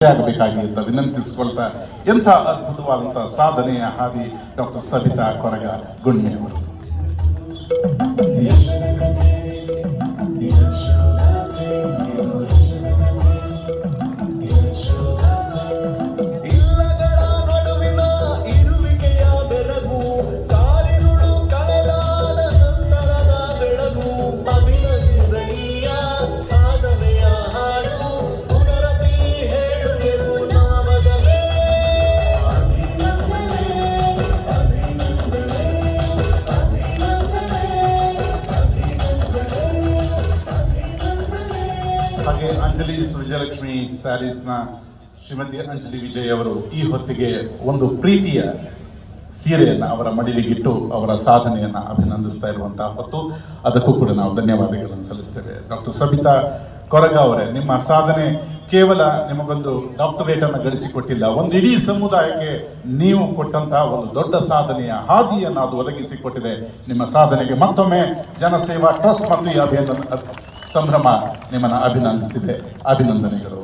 ಆಗಬೇಕಾಗಿ ಅಂತ ವಿನಂತಿಸಿಕೊಳ್ತಾ ಎಂಥ ಅದ್ಭುತವಾದಂತಹ ಸಾಧನೆಯ ಹಾದಿ ಡಾಕ್ಟರ್ ಸಬಿತಾ ಕೊರಗ ಗುಣ್ಣೆ ಅವರು ಹಾಗೆ ಅಂಜಲಿ ವಿಜಯಲಕ್ಷ್ಮಿ ಸ್ಯಾರೀಸ್ನ ಶ್ರೀಮತಿ ಅಂಜಲಿ ವಿಜಯ್ ಅವರು ಈ ಹೊತ್ತಿಗೆ ಒಂದು ಪ್ರೀತಿಯ ಸೀರೆಯನ್ನು ಅವರ ಮಡಿಲಿಗಿಟ್ಟು ಅವರ ಸಾಧನೆಯನ್ನು ಅಭಿನಂದಿಸ್ತಾ ಇರುವಂತಹ ಹೊತ್ತು, ಅದಕ್ಕೂ ಕೂಡ ನಾವು ಧನ್ಯವಾದಗಳನ್ನು ಸಲ್ಲಿಸ್ತೇವೆ. ಡಾಕ್ಟರ್ ಸಬಿತಾ ಕೊರಗ ಅವರೇ, ನಿಮ್ಮ ಸಾಧನೆ ಕೇವಲ ನಿಮಗೊಂದು ಡಾಕ್ಟರೇಟನ್ನು ಗಳಿಸಿಕೊಟ್ಟಿಲ್ಲ, ಒಂದು ಇಡೀ ಸಮುದಾಯಕ್ಕೆ ನೀವು ಕೊಟ್ಟಂತಹ ಒಂದು ದೊಡ್ಡ ಸಾಧನೆಯ ಹಾದಿಯನ್ನು ಅದು ಒದಗಿಸಿಕೊಟ್ಟಿದೆ. ನಿಮ್ಮ ಸಾಧನೆಗೆ ಮತ್ತೊಮ್ಮೆ ಜನಸೇವಾ ಟ್ರಸ್ಟ್ ಮತ್ತು ಈ ಅಭಿನಂದನೆ ಸಂಭ್ರಮ ನಿಮ್ಮನ್ನು ಅಭಿನಂದಿಸ್ತಿದೆ. ಅಭಿನಂದನೆಗಳು.